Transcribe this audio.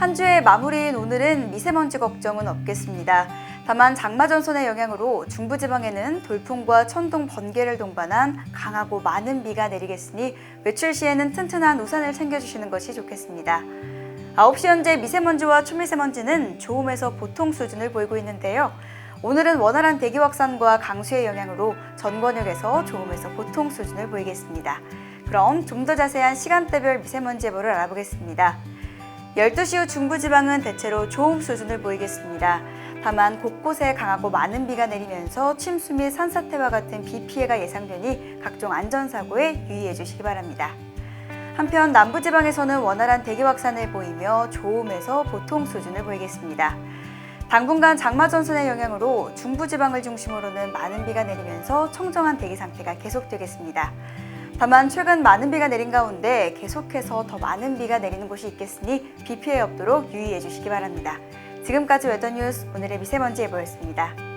한 주의 마무리인 오늘은 미세먼지 걱정은 없겠습니다. 다만 장마 전선의 영향으로 중부지방에는 돌풍과 천둥, 번개를 동반한 강하고 많은 비가 내리겠으니 외출 시에는 튼튼한 우산을 챙겨주시는 것이 좋겠습니다. 9시 현재 미세먼지와 초미세먼지는 좋음에서 보통 수준을 보이고 있는데요. 오늘은 원활한 대기 확산과 강수의 영향으로 전 권역에서 좋음에서 보통 수준을 보이겠습니다. 그럼 좀 더 자세한 시간대별 미세먼지 예보를 알아보겠습니다. 12시 후 중부지방은 대체로 좋음 수준을 보이겠습니다. 다만 곳곳에 강하고 많은 비가 내리면서 침수 및 산사태와 같은 비 피해가 예상되니 각종 안전사고에 유의해 주시기 바랍니다. 한편 남부지방에서는 원활한 대기 확산을 보이며 좋음에서 보통 수준을 보이겠습니다. 당분간 장마 전선의 영향으로 중부지방을 중심으로는 많은 비가 내리면서 청정한 대기 상태가 계속되겠습니다. 다만 최근 많은 비가 내린 가운데 계속해서 더 많은 비가 내리는 곳이 있겠으니 비 피해 없도록 유의해 주시기 바랍니다. 지금까지 웨더뉴스 오늘의 미세먼지 예보였습니다.